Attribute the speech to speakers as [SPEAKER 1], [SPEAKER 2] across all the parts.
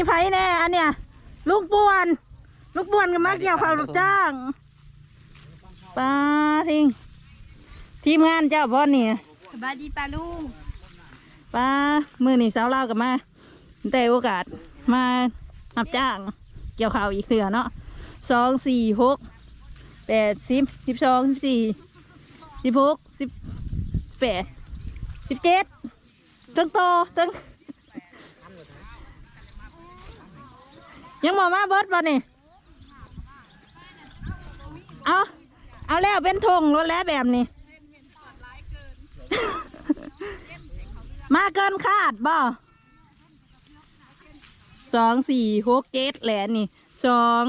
[SPEAKER 1] มีไผแน่อันเนี้ยลูกป่วน ลูกป่วนก็มาเกี่ยวข้าวลูกจ้างปลาทิงทีมงานเจ้าพ่อนี่
[SPEAKER 2] สบายดีปลาลุง
[SPEAKER 1] ปลามือนี่สาวเล่าวกับมาแต่โอกาสมารับจ้าง เกี่ยวข้าวอีกเถื่อเนาะสองสี่หกแปดสิบสิบสองสิบสี่สิบหกสิบแปดสิบเจ็ดตั้งโตตั้ง ยังบอกมาเบิร์ดบ่นี่เอาเอาแล้วเป็นธงรถแล้วแบบนี้ มาเกินคาดบ่สองสี่หกเจ็ดแหละนี่สอง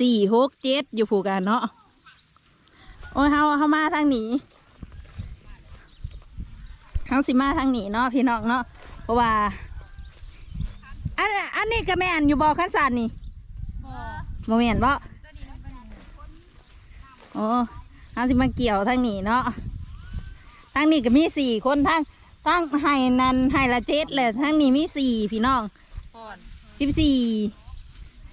[SPEAKER 1] สี่หกเจ็ดอยู่ผูกกันเนาะโอ้ยเฮาเฮามาทางนี้เฮาสิมาทางนี้เนาะพี่น้องเนาะเพราะว่า อันอันนี้ก็แม่นอยู่บ่อขั้นสันนี่บ่แม่นบ่โอ้เฮาสิมาเกี่ยวทางนี้เนาะทางนี้ก็มีสี่คนทั้งทั้งไห้นันไห้ละเจ็ดเลยทั้งนี้มีสี่พี่น้องสิบสี่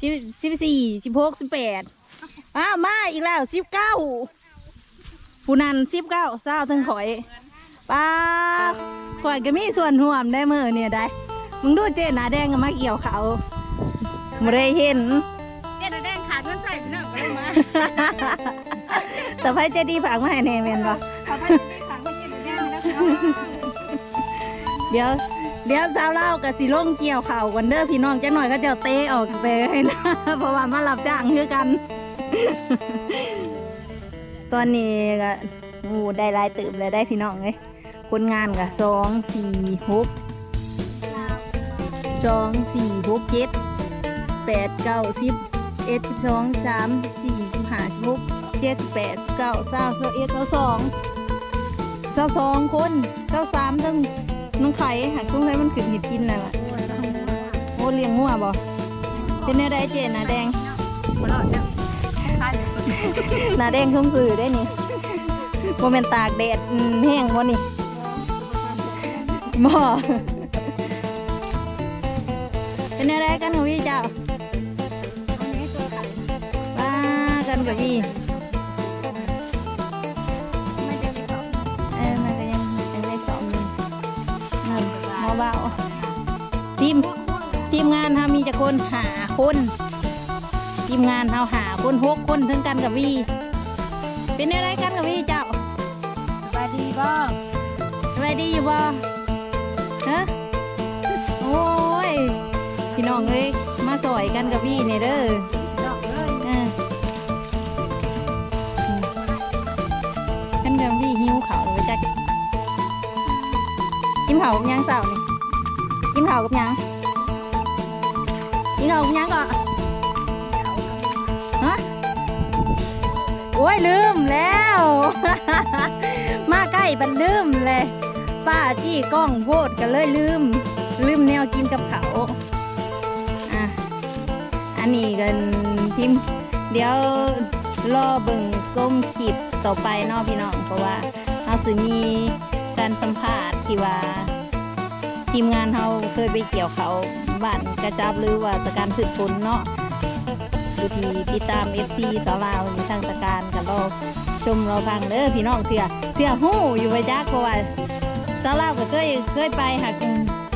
[SPEAKER 1] สิบสิบสี่สิบหกสิบแปดอ้าวมาอีกแล้วสิบเก้าผู้นันสิบเก้าเศร้าทั้งข่อยป้าข่อยก็มีส่วนห่วมได้มือเนี่ยได้ มึงดูเจหนาแดงก็มาเกี่ยวเขาไม่ได้เห็น
[SPEAKER 2] เจ๊แดงขาดเงินใส่พี่น้องก็เลยมา
[SPEAKER 1] แต่ไพ่เจดีฝากมาให้แน่เมนบ่
[SPEAKER 2] ขอพระเจ้าได้ขังไว้เจ๊แดงแล้วพี่น้อง
[SPEAKER 1] เดี๋ยวเดี๋ยวสาวเล่ากับสิลงเกี่ยวข่าวกันเด้อพี่น้องจังหน่อยก็จะเตะออกไปให้นะเพราะว่ามารับจ้างคือกัน ตอนนี้ก็งูได้หลายตื่มเลยได้พี่น้องเลยคนงานก็สองสี่หก สองสี่หกเจ็ดแปดเก้าสิบเอ็ดสิบสองสามสี่สิบห้าสิบหกเจ็ดแปดเก้าเก้าสิบเอ็ดเก้าสองเก้าสองคนเก้าสามตั้งน้องไข่หากตุ้งไข่มันขึ้นเห็ดกินน่ะล่ะโอ้เลี้ยงงัวบ่เป็นเนื้อได้เจนนะแดง
[SPEAKER 2] หัวเราะเนี่ยใช่
[SPEAKER 1] หนาแดงทุ่มสื่อได้นี่โมเมนตากแดดอืมแห้งวะนี่บ่ เป็นอะไรกันของพี่เจ้าป้ากันกับพี่เออมันก็ยังยังได้สองอยู่นั่นหมอเบาทีมทีมงานทามีจะคนหาคนทีมงานเราหาคนหกคนทั้งกันกับวีเป็นอะไรกันกับวีเจ้า
[SPEAKER 2] สบายดีบ้าง
[SPEAKER 1] สบายดีอยู่บ่ฮ องเอ้ยมาสอยกันกับวีเนี่ยเด้อ
[SPEAKER 2] กั
[SPEAKER 1] นกับพี่หิวเขาวเลยจักกินเขากับยังเสานี่กินเขากับยังกินเขากับยังก็ฮะโอ้ยลืมแล้ว มาใกล้บันลืมเลยป้าจี้กล้องโพดกันเลยลืม ลืมแนวกินกับเขา นนี้กันพิมพ์เดี๋ยวรอเบิ่งก้มคลิปต่อไปเนาะพี่น้องเพราะว่าเราสิมีการสัมภาษณ์ที่ว่าทีมงานเราเคยไปเกี่ยวเขาบ้านกระจับหรือว่าสการสืบผลเนาะผู้ที่ติดตามเอฟซีสาวลาวอยู่ทางตะการกันรอชมเราฟังเด้อพี่น้องเสียเสียหู้อยู่ไปจักเพราะว่าสาวลาวก็เคยเคยไปหัก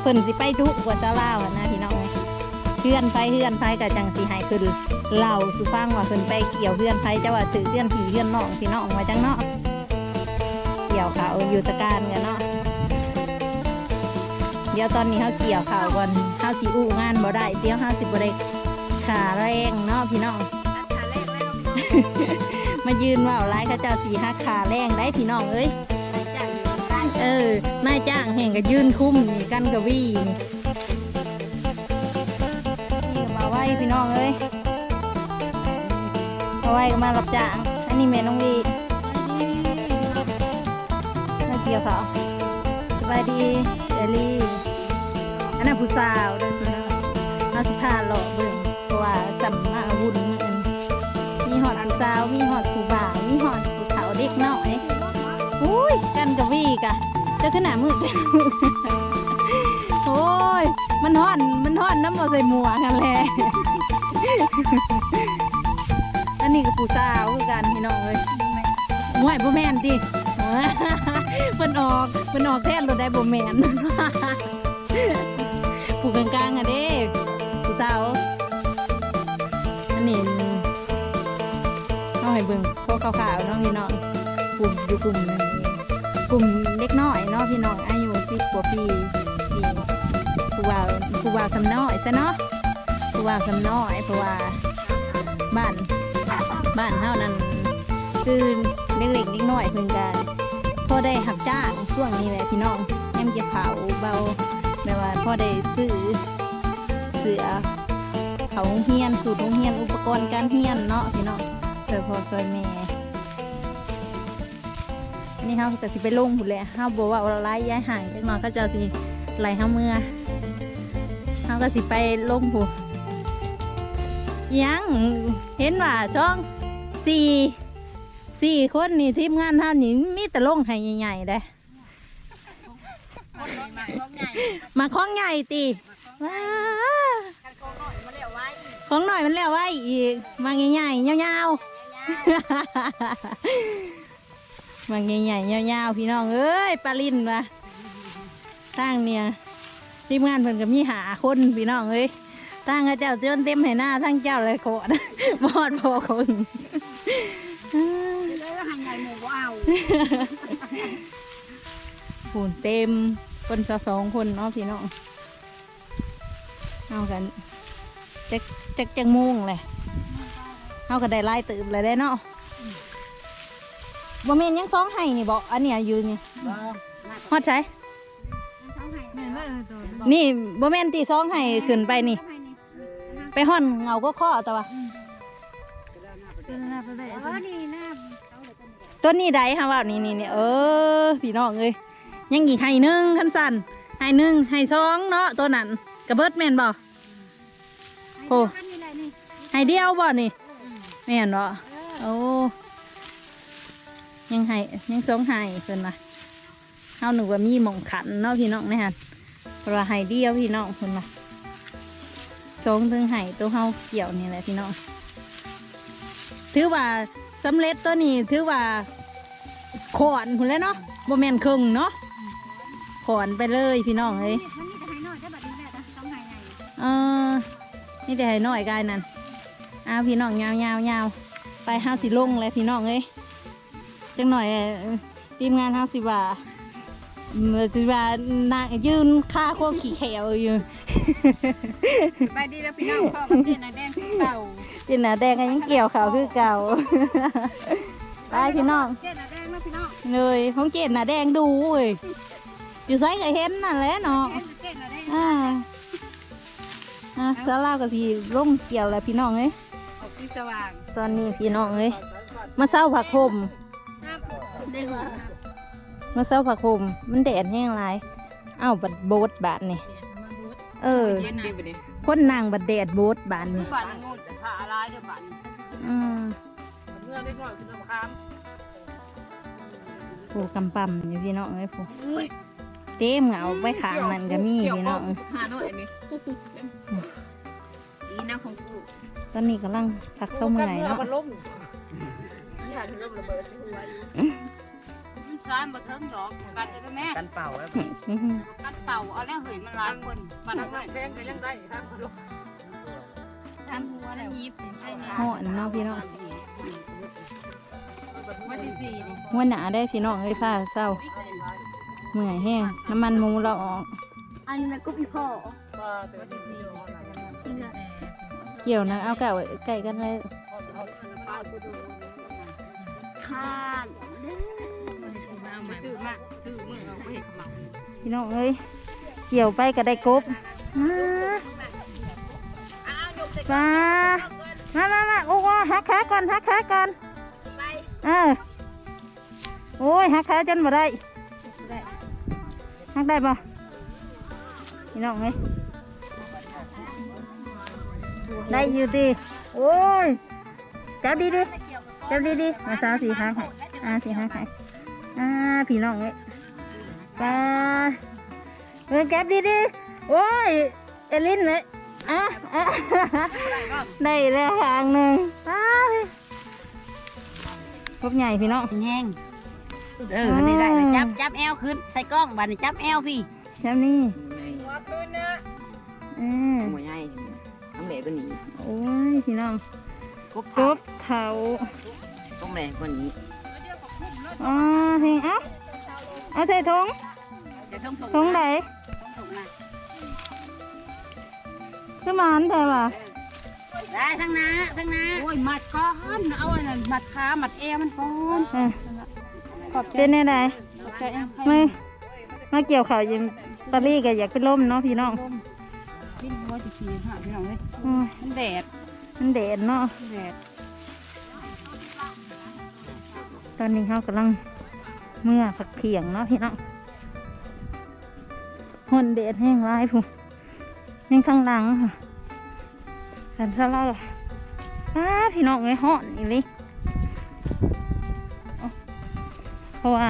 [SPEAKER 1] เพิ่นสิไปทุกกว่าสาวลาวอะนะ เพื่อนไปเพื่อนไปกับจังสีหายคือเล่าสุฟังว่าเพิ่นไปเกี่ยวเพื่อนไปจะว่าถือเพื่อนผีเพื่อนน้องพี่น้องว่าจังเนาะเกี่ยวเขาอยู่ตะการกันเนาะเดี๋ยวตอนนี้เขาเกี่ยวเขาวก่อนเขาสิอู้งานบ่ได้เดี๋ยวเขาสิบ่ได้ขาแรงเนาะพี่น้อง
[SPEAKER 2] ขาแรกแล้ว
[SPEAKER 1] มายืนว่าวร้ายเขาเจ้าสีหักขาแรงได้พี่น้องเอ้ยเออนายจ้างแห่งก็ยืนคุ้มกันกับวี่ ไหวพี่น้องเอ้ยมาไหวก็มารับจ้าง อันนี้แม่น้องวีน่าเกี่ยวเขาสบายดีเอลี่อันนั้นผู้สาวเด้อพี่น้องเอาสิพาหล่อเบิ่งเพราะว่าจำมาวุ่นมือนมีหอดผู้สาว มีหอดผู้บ่าว มีหอดผู้เฒ่าเด็กน้อยอุ้ยกันกับวีกะจะขึ้นหนามืดโอ้ย มันฮ้อน มันฮ้อนน้ำบ่ใส่หมวกกันแหละอันนี้ก็ปูสาวคือกันพี่น้องเอ้ยห่วยบ่แม่นติเพิ่นออกเพิ่นออกแทนรถได้บ่แม่นปูกลางๆอะเด้ปูสาวอันนี้เอาให้เบิ่งพวกขาวๆเนาะพี่น้องกลุ่มอยู่กลุ่มนึงกลุ่มเล็กน้อยเนาะพี่น้องอายุ10กว่าปี ผู้ว่าผู้ว่าสำน้อยซะเนาะผู้ว่าสำน้อยเพราะว่าบ้านบ้านเฮานั้นคือเล็กๆนิดหน่อยเพิ่นกันพอได้หับจ้างช่วงนี้แหละพี่น้องแอมเกี่ยวเขาเบาแบบว่าพอได้ซื้อเสือเขาเฮียนสูตรเฮียนอุปกรณ์การเฮียนเนาะพี่น้องเพื่อพ่อช่วยแม่นี่เฮาก็สิไปลงพุ่นแหละเฮาบอกว่าเราไล่ย้ายห่างจักหน่อยก็จะสิ ไล่เฮาเมื่อเฮาก็สิไปลงพุ่นยังเห็นว่าช่องสี่สี่คนนี่ทีมงานเท่านี้มีแต่ลงให้ใหญ่ๆได้
[SPEAKER 2] คนน้องใหญ่น้องใหญ่
[SPEAKER 1] มาของใหญ่ตีว้า
[SPEAKER 2] กันโกงหน่อยมาเลี้ยวไว้
[SPEAKER 1] ของหน่อยมันแล้วไว้อีกมาใหญ่ๆยาวๆมาใหญ่ๆยาวๆพี่น้องเอ้ยปลาลินมา ทางเนี่ยทีมงานเพิ่นก็มีหาคนพี่น้องเอ้ยทางเจ้าจนเต็มให้หน้าทั้งเจ้าเลยโคตรบอดพอคน
[SPEAKER 2] เลยว่าหันใหญ่หมูก็เอา
[SPEAKER 1] ปูนเต็มคนสะสองคนเนาะพี่น้องเอากันจักจักจังโมงเลยเอากันได้ไล่ตื่นเลยได้เนาะบ่แม่นยังสองไห้นี่บอกอันเนี้ยอยู่นี่ฮอดใช้
[SPEAKER 2] เขาให้แม่ว่าตัว
[SPEAKER 1] นี่บ่แม่นตีสองไห้ขึ้นไปนี่ไปห่อนเงาก็ข้อแต่ว่า
[SPEAKER 2] เป็นหน้าไปได้อ๋อนี่หน้า
[SPEAKER 1] ต้นนี้ใดฮะว่านี่นี่นี่เออพี่น้องเอ้ยยังอีกไห้หนึ่งคันสันไห้หนึ่งไห้สองเนาะตัวนั้นกระเบิดแม่นบ่ โอ้
[SPEAKER 2] นี่แหละนี่
[SPEAKER 1] ไห้เดียวบ่นี่แม่นบ่โอ้ยังไห้ยังสองไห้เพิ่นมาเฮาหนูว่ามีหม่องขันเนาะพี่น้องนะฮะเพราะว่าไห้เดียวพี่น้องเพิ่นมาสองถึงไห้ตัวเฮาเกี่ยวนี่แหละพี่น้อง ถือว่าสำเร็จตัวนี้ถือว่าขอนพุ่นแล้วเนาะบ่แม่นครึ่งเนาะขอนไปเลยพี่น้องเอ้ย
[SPEAKER 2] มันนี่จะให้น้อยได้แบบนี้แหละต้องให้ใหญ่
[SPEAKER 1] เออนี่แต่ให้น้อยกายนั่นอ้าวพี่น้องยาวยาวยาวไปห้าสิลงเลยพี่น้องเอ้ยจังหน่อยทีมงานห้าสิว่า เมื่อสิว่านางยืนค่าโคขี่แขวอยู่
[SPEAKER 2] ไปดีแล้วพี่น้องพ่อกับเจนนายแดงเก่า
[SPEAKER 1] จินหนาแดงก็ยังเกี่ยวเขาวคือเก่าไปพี่น้อง
[SPEAKER 2] เจนนายแดงแล้วพี่น้อง
[SPEAKER 1] เลยของเจนหนาแดงดูเว้ยอยู่ไซก็เห็นนั่นแหละเนาะ
[SPEAKER 2] เจนนายแดง
[SPEAKER 1] อ่าอะสาวลาวก็สิลงเกี่ยวแหล้วพี่น้องเอ้ย
[SPEAKER 2] ออกที่สว่าง
[SPEAKER 1] ตอนนี้พี่น้องเอ้ยมาเศร้าผักคม
[SPEAKER 2] เด้ง
[SPEAKER 1] มาเศร้าผักคมมันแดดแห้งหลายเอ้าบัดโบดบาทนี่เออ
[SPEAKER 2] เย็นดีไปดิ
[SPEAKER 1] คนนางบัดแดดโบดบาทนี่
[SPEAKER 2] บ้านงูจะขาอะไรเด้อบ้าน
[SPEAKER 1] อืม
[SPEAKER 2] เมื่อได้ก่อนคือน้ำค้าง
[SPEAKER 1] ผูกำปั่มอยู่พี่น้องเอ้ยผูเต็มเหงาไปขางนั่นก็มีพี่น้อง
[SPEAKER 2] หาหน่อยนี่ดีนะของกู
[SPEAKER 1] ตอนนี้กำลังพักเศร้าเมื่อยเนาะ
[SPEAKER 2] ที่หาถึงลมระเบิดที่หัวอยู่ซ้ายมาเทิงดอกกันเลยแม่
[SPEAKER 3] กันเป่าแล้ว
[SPEAKER 1] อื้อหือ
[SPEAKER 2] กันเต่าเอาแล้วเหยมันหลายคนมัน
[SPEAKER 3] ทำแพงก็ยังได้ครับคุณลูก
[SPEAKER 2] ทำหัวแล้วยิบ
[SPEAKER 1] ห่อนเนาะพี่น้อง
[SPEAKER 2] วันที่สี่นี่
[SPEAKER 1] หัวหนาได้พี่น้องเอ้ยผ้าเศร้าเมื่อยแห้งน้ำมันหมูเราออก
[SPEAKER 2] อันนี้มันก็พี่พ่อ
[SPEAKER 3] มาแต่วันที่สี่
[SPEAKER 1] เกี่ยวนะเอาเก่าไก่กันเลย
[SPEAKER 2] ข้าน ซื้อมาซื้อมือเอาไปเห็ดขมัง
[SPEAKER 1] พี่น้องเอ้ยเกี่ยวไปก็ได้กบมามามามาโอ้โหหักขาก่อนหักขาก่อนเออโอ้ยหักขาจนมาได้หักได้ปะพี่น้องเอ้ยได้อยู่ดีโอ้ยจับดีดีๆจับดีดีๆมาสาวสีหักให้อ่าสีหักให้ อ่าพี่น้องเอ้ยไปเออแก็บดีดีๆโอ้ยอลินเลยอะอะได้แล้วหางหนึ่งไปพบใหญ่พี่น้อง
[SPEAKER 4] แห้งเออนี่ได้เลยจับจับแอลขึ้นใส่กล้องบานนี้จับแอลพี่
[SPEAKER 1] แค่นี้อืม
[SPEAKER 4] หัวใหญ่น้ำเหลวก็หนี
[SPEAKER 1] โอ้ยพี่น้อง
[SPEAKER 4] กบ
[SPEAKER 1] กบเถา
[SPEAKER 4] ต้มแรงกว่านี้
[SPEAKER 1] อ๋อเฮงเอ้าเอาใส่ถุง
[SPEAKER 4] เดี๋ยวต้องส่ง
[SPEAKER 1] ถุงไหน
[SPEAKER 4] ส่งมา
[SPEAKER 1] ขึ้นมาอันแต่ว่า
[SPEAKER 4] ได้ทั้งน้าทั้งน้า
[SPEAKER 2] โอ้ยมัดก้อนเอาอันนั้นมัดขามัดเอวมันก้อน
[SPEAKER 1] เออ
[SPEAKER 2] ขอบใจ
[SPEAKER 1] เป็นยังไง
[SPEAKER 2] ขอบใจแอม
[SPEAKER 1] ไม่มาเกี่ยวข่าวยิงปารีก็อยากเป็นลมเนาะพี่น้อง
[SPEAKER 2] บินว่าจะขี่หาพี่น้องเลย
[SPEAKER 1] อืม
[SPEAKER 2] มันแดด
[SPEAKER 1] มันแดดเนาะ
[SPEAKER 2] แดด
[SPEAKER 1] ตอนนี้เขากำลังเมื่อสักเพียงเนาะพี่น้องหนแดดแห้งร้ายผู้แห้งข้างหลังค่ะสันสลาอ้าพี่น้องไอ้ห่อนอีหลิเพราะว่า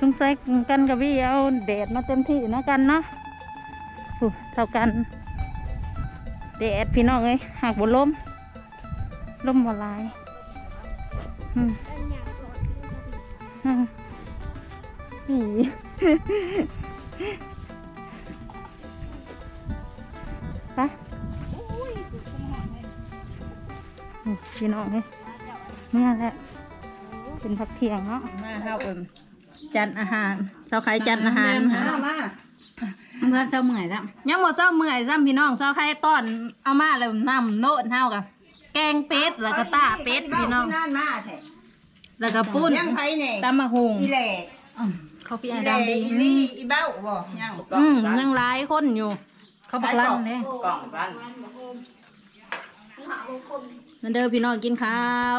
[SPEAKER 1] สงสัยกันกับพี่เอาแดดมาเต็มที่นะกันเนาะผู้เท่ากันแดดพี่น้องเอ้ยหากบนลมลมบ่หลาย อืมอืมอีไปอืมพี่น้องเฮ้ยเมื่อแล้วเป็นพักเที่ยงเนาะมาเข้าเอิมจัดอาหารเช้าใครจัดอาหารค่ะ
[SPEAKER 4] มาเพื่อนเช้าเมื่อยแล้ว
[SPEAKER 1] ยังหมดเจ้าเมื่อยซ้ำพี่น้องเช้าใครต้อนเอามาแล้วนำโน้ตเท่ากับ แกงเป็ดแล้วก็ต้าเป็ดพี่น้อง
[SPEAKER 5] นั่นมาแท้
[SPEAKER 1] แล้วก็ปุ้น
[SPEAKER 5] ยังไผเนี่ย
[SPEAKER 1] ตำมะฮุง
[SPEAKER 5] อีแหล่
[SPEAKER 1] เขาพี่
[SPEAKER 5] อี
[SPEAKER 1] อา
[SPEAKER 5] แหล่
[SPEAKER 1] ดำดี
[SPEAKER 5] อีนี่อีเบ้าบ่ยัง
[SPEAKER 1] อืมยังหลายคนอยู่ เขาบักลั่นเลย
[SPEAKER 4] กล่องบ้าน
[SPEAKER 1] มันเดินพี่น้องกินข้าว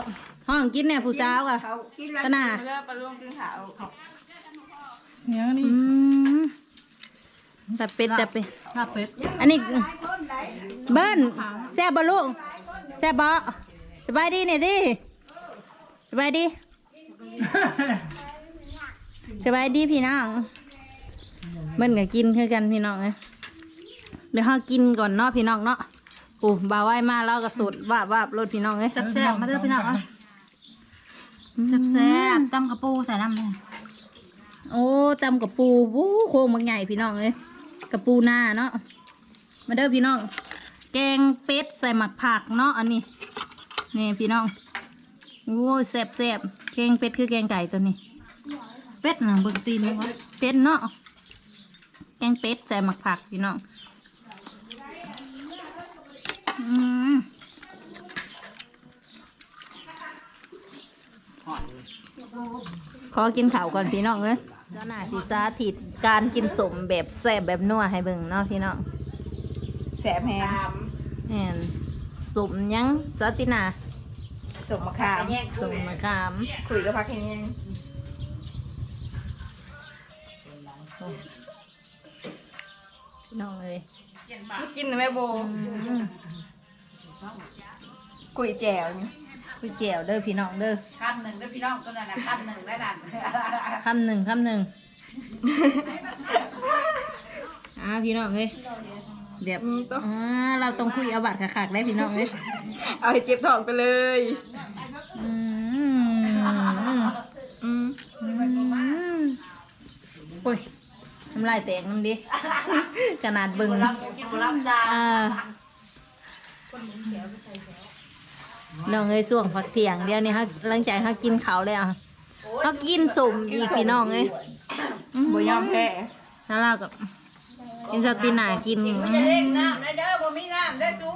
[SPEAKER 1] ห้องกินเนี่ยผู้สาวอะ
[SPEAKER 5] เขากินแล้ว
[SPEAKER 1] ก็น่า
[SPEAKER 2] เลิกไปลงกินข้าว
[SPEAKER 1] อืม แต่เป็ดแต่เป็ด
[SPEAKER 2] ลาบเป็ด
[SPEAKER 1] อันนี้เบิ้ลแซ่บบลูกแซ่บบ่สบายดีเนี่ยดิสบายดีสบายดีพี่น้องเบิ้ลก็กินคือกันพี่น้องเลยเดี๋ยวเรากินก่อนเนาะพี่น้องเนาะโอ้บ่าวไว้มาเราก็สุดว่าบวาบรถพี่น้องเลย
[SPEAKER 2] แซ่บมาเด้อพี่น้องอะแซ่บตำกระปูใส่น้ำเลย
[SPEAKER 1] โอ้ตำกับปูวู้โค้งบางใหญ่พี่น้องเลย กับปูหน้าเนาะมาเด้อพี่น้องแกงเป็ดใส่หมักผักเนาะอันนี้นี่พี่น้องโอ้ยแซบแซบแกงเป็ดคือแกงไก่ตัวนี้ เป็ดนะเบิ่งตีนวะเป็ดเนาะแกงเป็ดใส่หมักผักพี่น้องอืมขอกินข้าวก่อนพี่น้องเอ้ย แล้วน่าสิสาธิตการกินสมแบบแซ่บแบบนัวให้เบิ่งเนาะพี่น้อง
[SPEAKER 5] แสบแฮม
[SPEAKER 1] แม่นสมหยังสาตินา
[SPEAKER 5] สมมะขาม
[SPEAKER 1] สมมะขาม
[SPEAKER 5] คุยกับพักแห้ง
[SPEAKER 1] พี่น้องเอ้ย
[SPEAKER 5] กินไหมโบ
[SPEAKER 1] อืม
[SPEAKER 5] คุยแจวนี่
[SPEAKER 1] คุยแก้วเด้อพี่น้องเด้อ
[SPEAKER 4] คำหนึ่งด้วยพี่น้องก็นั่นนะคำหนึ่งได้ดัน
[SPEAKER 1] คำหนึ่งคำหนึ่งอ่าพี่น้องเอ้ยแบบอ่าเราต้องคุยเอาบัตรขาดได้พี่น้องเอ้ย
[SPEAKER 5] เอาให้เจ็บท้องไปเลย
[SPEAKER 1] อืม
[SPEAKER 5] อืม
[SPEAKER 1] อืมโอ้ยน้ำลายแตกน้ำดิขนาดเบึง
[SPEAKER 4] กินบุรับจ้า
[SPEAKER 1] อ่ น้องเอ้ยส่วงผักเถียงเดียวนี่ฮะหลังจากเขากินเขาวแล้วเขากินสมอีกพี่น้องเอ้ย
[SPEAKER 5] บ่ยอมแพ้
[SPEAKER 1] แล้วเรากับกินสตินากิน
[SPEAKER 5] จะเล่งน้ำนะเด้อบ่มีน้ำเด้อจู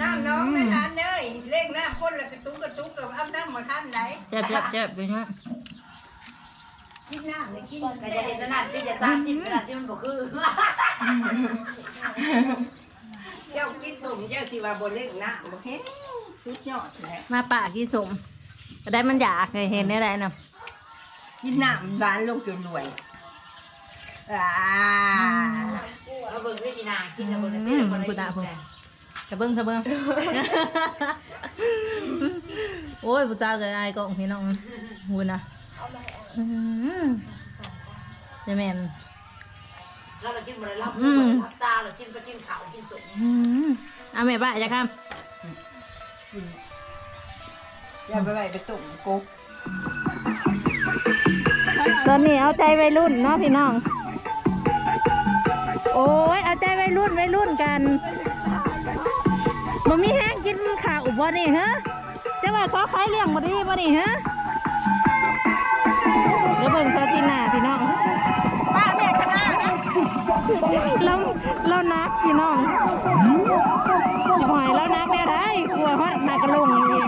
[SPEAKER 5] น้ำน้องนะน้ำเด้ยเล่งน้ำคนละกระตุกกระตุกกับเอาน้ำมาท่านไหน
[SPEAKER 1] เจ็บเจ็บเจ็บไปเนะ
[SPEAKER 5] กินน้ำเลยกิน
[SPEAKER 4] ก็จะเห็นขนาดที่จะตาสิบขนาดที่มันบอกคือ
[SPEAKER 5] เจ้ากินสมเจ้าสิว่าบ่เล่งน้ำบ่เฮ็ดสุดยอดแหละ
[SPEAKER 1] มาป่ากินสมก็ได้มันอยากให้เห็นได้ไรเนาะ
[SPEAKER 5] กินน้ำหวานลงจนรวยอ่า
[SPEAKER 4] เราเบิ่งด้วยจีนากินแล้วบน
[SPEAKER 1] อื
[SPEAKER 4] นี้
[SPEAKER 1] มกูตาผมจะเบิ้งจะเบิ้งโอ้ยผู้จ้าเกิดอะไรก็พี่น้องหูนะอืมจะแม่น
[SPEAKER 4] ถ้าเรากินมาแล้ว
[SPEAKER 1] อืม
[SPEAKER 4] รับตาเรากินไปกินข้าวกินสุก
[SPEAKER 1] อืมเอาแม่บ้าจะครับ
[SPEAKER 5] อย่าไปไว้ไปตุ่มกุ๊ก
[SPEAKER 1] ตอนนี้เอาใจวัยรุ่นเนาะพี่น้อง โอ้ยเอาใจวัยรุ่นวัยรุ่นกันบ่มีแห้งกินข้าวบ่นี่ฮะจะว่าซอไข่เลี้ยงบ่ดีบ่นี่ฮะเดี๋ยวเบิ่งซอตีหน้าพี่ เราเรานักพี่น้องหอยเรานักเนี่ยได้กลัวฮอดมากระลงอีก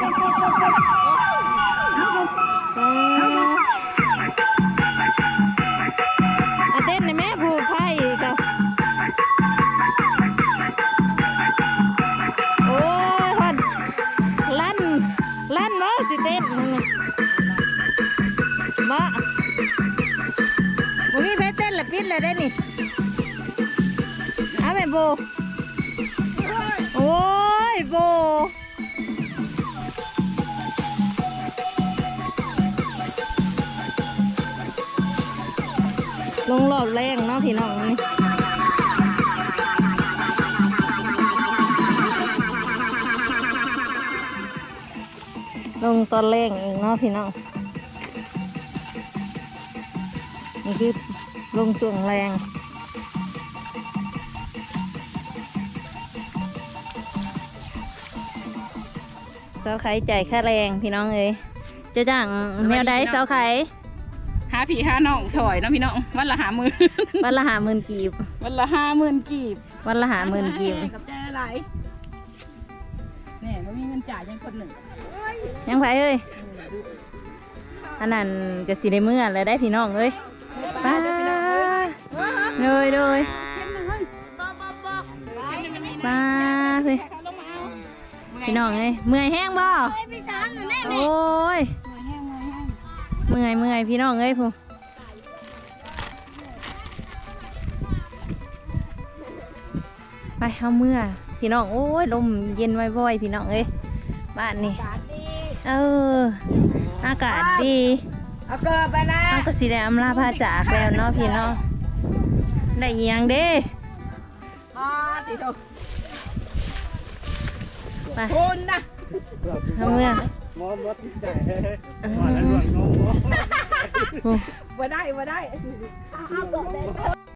[SPEAKER 1] งหลอดแรงเนาะพี่น้องนี่ลงตอนแรงอีกเนาะพี่น้องนี่คือลงช่วงแรงเสาไข่จ่ายค่าแรงพี่น้องเอ้ยจะจ้างแนวใดเสาไข่
[SPEAKER 2] หาผีหาน้องสอยเนาะพี่น้องวันละหาหมื่น
[SPEAKER 1] วันละหาหมื่นกีบ
[SPEAKER 2] วันละห้าหมื่นกีบ
[SPEAKER 1] วันละหาหมื่นกีบ
[SPEAKER 2] กับใจอะไรแม่ไม่มีเงินจ่ายยังคนหนึ่ง
[SPEAKER 1] ยังไผเอ้ยอันนั้นก็สิได้เมื่อแล้วได้พี่น้องเอ้ยไป้าเลยเลยป้าเลยพี่น้องเอ้ยเมื่อยแห้งบ่โอ้ย เมื่อยเมื่อยพี่น้องเอ้ยผู้ไปเอาเมื่อพี่น้องโอ้ยลมเย็นว่อยๆพี่น้องเอ้ยบ้านนี่เอออากาศดี
[SPEAKER 5] เอาเกิดไปนะ
[SPEAKER 1] เอาก็สีแดงลาพาจากแล้วเนาะพี่เนาะได้อิหยังเด้
[SPEAKER 2] อ๋อติดอก
[SPEAKER 1] ไป
[SPEAKER 2] คุณนะ
[SPEAKER 1] เอาเมื่อ
[SPEAKER 3] มอมรถที่ไหน
[SPEAKER 1] เอ
[SPEAKER 3] มาแล้วหลวงงง
[SPEAKER 1] อ
[SPEAKER 2] มาได้มาได้